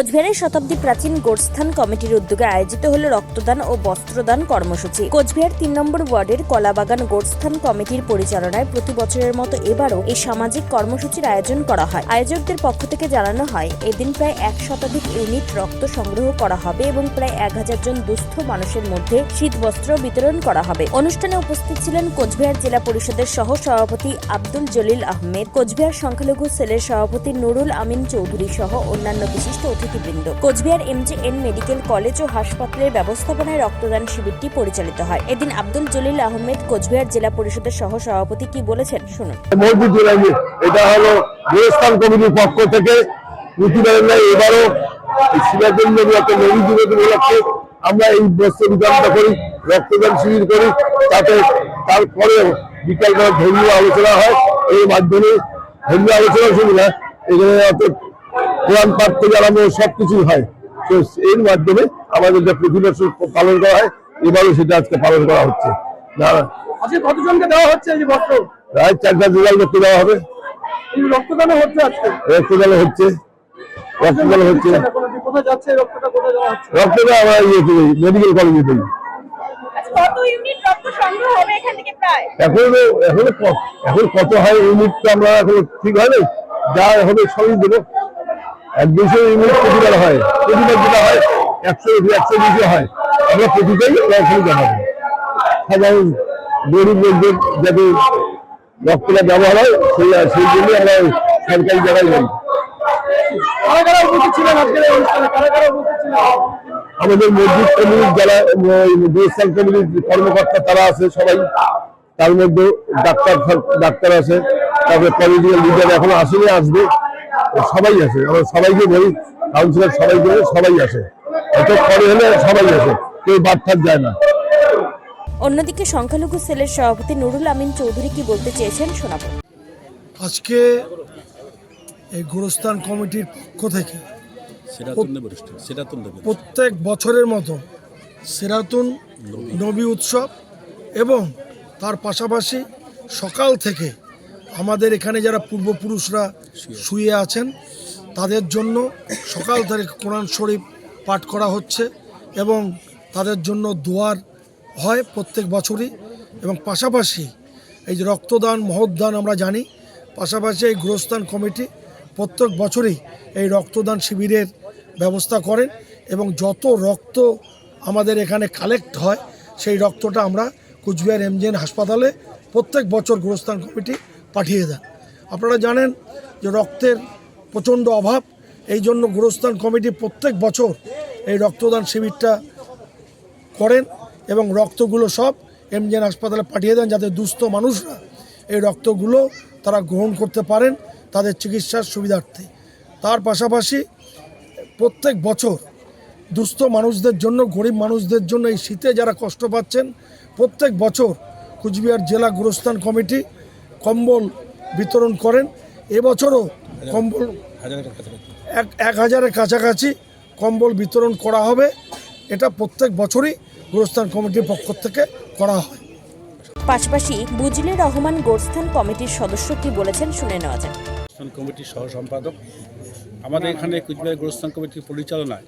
কোচবিহারের শতাব্দী প্রাচীন গোরস্থান কমিটির উদ্যোগে আয়োজিত হল রক্তদান ও বস্ত্রদান কর্মসূচি। কোচবিহার তিন নম্বর ওয়ার্ডের কলাবাগান গোরস্থান কমিটির পরিচালনায় প্রতি বছরের মতো এবারও এই সামাজিক কর্মসূচির আয়োজন করা হয়। আয়োজকদের পক্ষ থেকে জানানো হয়, এদিন প্রায় এক শতাধিক ইউনিট রক্ত সংগ্রহ করা হবে এবং প্রায় এক হাজার জন দুস্থ মানুষের মধ্যে শীত বস্ত্র বিতরণ করা হবে। অনুষ্ঠানে উপস্থিত ছিলেন কোচবিহার জেলা পরিষদের সহ সভাপতি আব্দুল জলিল আহমেদ, কোচবিহার সংখ্যালঘু সেলের সভাপতি নুরুল আমিন চৌধুরী সহ অন্যান্য বিশিষ্ট অতিথিবৃন্দ কোচবিহার এমজেএন মেডিকেল কলেজ ও হাসপাতালের ব্যবস্থাপনায় রক্তদান শিবিরটি পরিচালিত হয়। এদিন আব্দুল জলিল আহমেদ কোচবিহার জেলা পরিষদের সহ সভাপতি কি বলেছেন? শুনুন। এটা হলো গুরস্থান কমিটির পক্ষ থেকে এবারও আমরা এই বস্ত্র করি, রক্তদান শিবির করি, তাতে তারপরে বিকালবেলা ধর্মীয় আলোচনা হয়। এই মাধ্যমে ধর্মীয় আলোচনা শুধু না এখানে কোরআন পাঠ থেকে আরম্ভ সব কিছুই হয়। তো এর মাধ্যমে আমাদের যে প্রতি বছর পালন করা হয় এবারও সেটা আজকে পালন করা হচ্ছে। না। আজকে কতজনকে দেওয়া হচ্ছে এই বস্ত্র চারটা জোগাড় করতে দেওয়া হবে। হচ্ছে আজকে? রক্তদান হচ্ছে। রক্তদান হচ্ছে। এখন কোথায় যাচ্ছে? রক্তটা কোথায় দেওয়া হচ্ছে? রক্তদান আমরা ইয়ে করি মেডিকেল কলেজে দিই আচ্ছা, রক্ত এখান প্রায়? এখনও কত হয় ইউনিট তো আমরা এখনও ঠিক হয় নাই যা হবে সবই দেবো। দুশো ইউনিট প্রতিবার হয়। প্রতিবার যেটা হয় একশো একশো দুশো হয়। আমরা প্রতিটাই এখনও জানাব। সাধারণ গরিব লোকদের যাতে রক্তটা ব্যবহার হয় সেই সেই জন্য আমরা সরকারি জায়গায় যাই। আমাদের মসজিদ কমিটির যারা দেবস্থান কমিটির কর্মকর্তা তারা আছে সবাই। তার মধ্যে ডাক্তার ডাক্তার আছে। তারপরে পলিটিক্যাল লিডার এখনও আসেনি আসবে। সবাই আছে আমরা সবাইকে বলি কাউন্সিলর সবাইকে বলি, সবাই আসে। এত পরে হলে সবাই আসে কেউ বাদ থাক যায় না। অন্যদিকে সংখ্যালঘু সেলের সভাপতি নুরুল আমিন চৌধুরী কি বলতে চেয়েছেন শোনাবো। আজকে এই গোরস্থান কমিটির পক্ষ থেকে প্রত্যেক বছরের মতো সেরাতুন নবী উৎসব এবং তার পাশাপাশি সকাল থেকে আমাদের এখানে যারা পূর্বপুরুষরা শুয়ে আছেন, তাদের জন্য সকাল থেকে কোরআন শরীফ পাঠ করা হচ্ছে এবং তাদের জন্য দোয়ার হয় প্রত্যেক বছরই এবং পাশাপাশি এই যে রক্তদান মহদান আমরা জানি, পাশাপাশি এই গোরস্থান কমিটি প্রত্যেক বছরই এই রক্তদান শিবিরের ব্যবস্থা করেন এবং যত রক্ত আমাদের এখানে কালেক্ট হয়, সেই রক্তটা আমরা কুচবিহার এমজেন হাসপাতালে প্রত্যেক বছর গোরস্থান কমিটি পাঠিয়ে দেন আপনারা জানেন যে রক্তের প্রচণ্ড অভাব, এই জন্য গোরস্থান কমিটি প্রত্যেক বছর এই রক্তদান শিবিরটা করেন এবং রক্তগুলো সব এমজেন হাসপাতালে পাঠিয়ে দেন যাতে দুস্থ মানুষরা এই রক্তগুলো তারা গ্রহণ করতে পারেন তাদের চিকিৎসার সুবিধার্থে। তার পাশাপাশি প্রত্যেক বছর দুস্থ মানুষদের জন্য, গরিব মানুষদের জন্য এই শীতে যারা কষ্ট পাচ্ছেন, প্রত্যেক বছর কুচবিহার জেলা গুরস্থান কমিটি কম্বল বিতরণ করেন। এবছরও কম্বল এক এক হাজারের কাছাকাছি কম্বল বিতরণ করা হবে। এটা প্রত্যেক বছরই গুরস্থান কমিটির পক্ষ থেকে করা হয়। পাশাপাশি বুজলে রহমান গোরস্থান কমিটির সদস্য কি বলেছেন শুনে নেওয়া যাক। কমিটির সহ সম্পাদক আমাদের এখানে কুচবিহার গোরস্থান কমিটির পরিচালনায়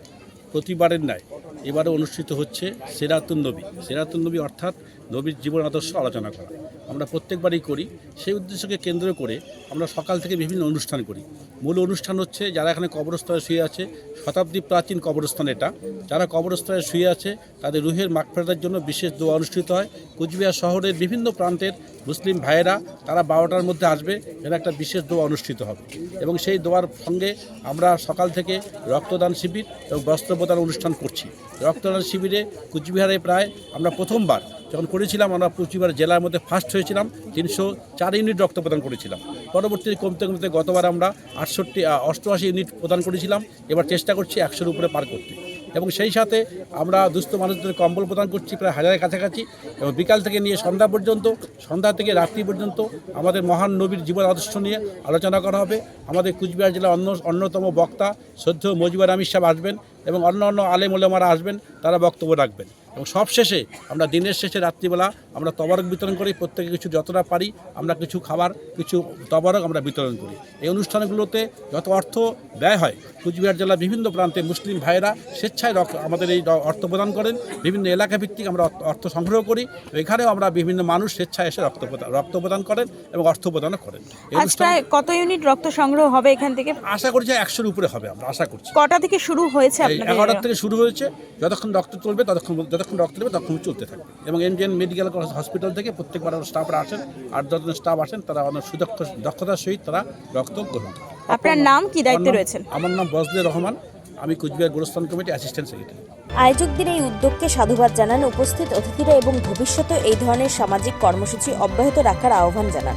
প্রতিবারের ন্যায় এবারে অনুষ্ঠিত হচ্ছে সেরাতুন নবী। সেরাতুন নবী অর্থাৎ নবীর জীবন আদর্শ আলোচনা করা। আমরা প্রত্যেকবারই করি, সেই উদ্দেশ্যকে কেন্দ্র করে আমরা সকাল থেকে বিভিন্ন অনুষ্ঠান করি। মূল অনুষ্ঠান হচ্ছে যারা এখানে কবরস্থলে শুয়ে আছে, শতাব্দী প্রাচীন কবরস্থান এটা। যারা কবরস্থলে শুয়ে আছে, তাদের রুহের মাগফেরাতের জন্য বিশেষ দোয়া অনুষ্ঠিত হয়। কুচবিহার শহরের বিভিন্ন প্রান্তের মুসলিম ভাইয়েরা, তারা বারোটার মধ্যে আসবে এর একটা বিশেষ দোয়া অনুষ্ঠিত হবে। এবং সেই দোয়ার সঙ্গে আমরা সকাল থেকে রক্তদান শিবির এবং বস্ত্র প্রদান অনুষ্ঠান করছি। রক্তদান শিবিরে কুচবিহারে প্রায় আমরা প্রথমবার যখন করেছিলাম, আমরা কুচবিহার জেলার মধ্যে ফার্স্ট হয়েছিলাম, তিনশো চার ইউনিট রক্ত প্রদান করেছিলাম। পরবর্তীতে কমতে কমতে গতবার আমরা আটষট্টি অষ্টআশি ইউনিট প্রদান করেছিলাম, এবার চেষ্টা করছি একশোর উপরে পার করতে। এবং সেই সাথে আমরা দুস্থ মানুষদের কম্বল প্রদান করছি প্রায় হাজারের কাছাকাছি, এবং বিকাল থেকে নিয়ে সন্ধ্যা পর্যন্ত, সন্ধ্যা থেকে রাত্রি পর্যন্ত আমাদের মহান নবীর জীবন আদর্শ নিয়ে আলোচনা করা হবে। আমাদের কুচবিহার জেলার অন্য, অন্যতম বক্তা শ্রদ্ধেয় মজিবুর আমির সাহেব আসবেন, এবং অন্য অন্য আলেম ওলেমারা আসবেন, তারা বক্তব্য রাখবেন। এবং সব শেষে আমরা দিনের শেষে রাত্রিবেলা আমরা তবারক বিতরণ করি প্রত্যেকে কিছু যতটা পারি আমরা কিছু খাবার কিছু তবারক আমরা বিতরণ করি। এই অনুষ্ঠানগুলোতে যত অর্থ ব্যয় হয় কুচবিহার জেলার বিভিন্ন প্রান্তে মুসলিম ভাইয়েরা স্বেচ্ছায় আমাদের এই অর্থ প্রদান করেন বিভিন্ন এলাকা ভিত্তিক আমরা অর্থ- সংগ্রহ করি এখানেও আমরা বিভিন্ন মানুষ স্বেচ্ছায় এসে রক্ত প্রদান রক্ত প্রদান করেন এবং অর্থ প্রদানও করেন। এই আজ কত ইউনিট রক্ত সংগ্রহ হবে এখান থেকে? আশা করছি একশোর উপরে হবে আমরা আশা করছি। কটা থেকে শুরু হয়েছে এগারোটার থেকে শুরু হয়েছে যতক্ষণ রক্ত চলবে ততক্ষণ যতক্ষণ রক্ত দেবে ততক্ষণ চলতে থাকবে। এবং ইন্ডিয়ান মেডিকেল হসপিটাল থেকে প্রত্যেকবার স্টাফরা আসেন আট দশজন স্টাফ আসেন তারা অনেক সুদক্ষ দক্ষতার সহিত তারা রক্ত গ্রহণ আপনার নাম কি দায়িত্বে আমার নাম- রয়েছেন? আমার নাম বজলে রহমান। আমি কুচবিহার গোরস্থান কমিটি অ্যাসিস্ট্যান্ট সেক্রেটারি আয়োজকদের এই উদ্যোগকে সাধুবাদ জানান উপস্থিত অতিথিরা এবং ভবিষ্যতে এই ধরনের সামাজিক কর্মসূচি অব্যাহত রাখার আহ্বান জানান।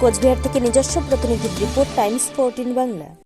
কোচবিহার থেকে নিজস্ব প্রতিনিধির রিপোর্ট টাইমস ফোরটিন বাংলা।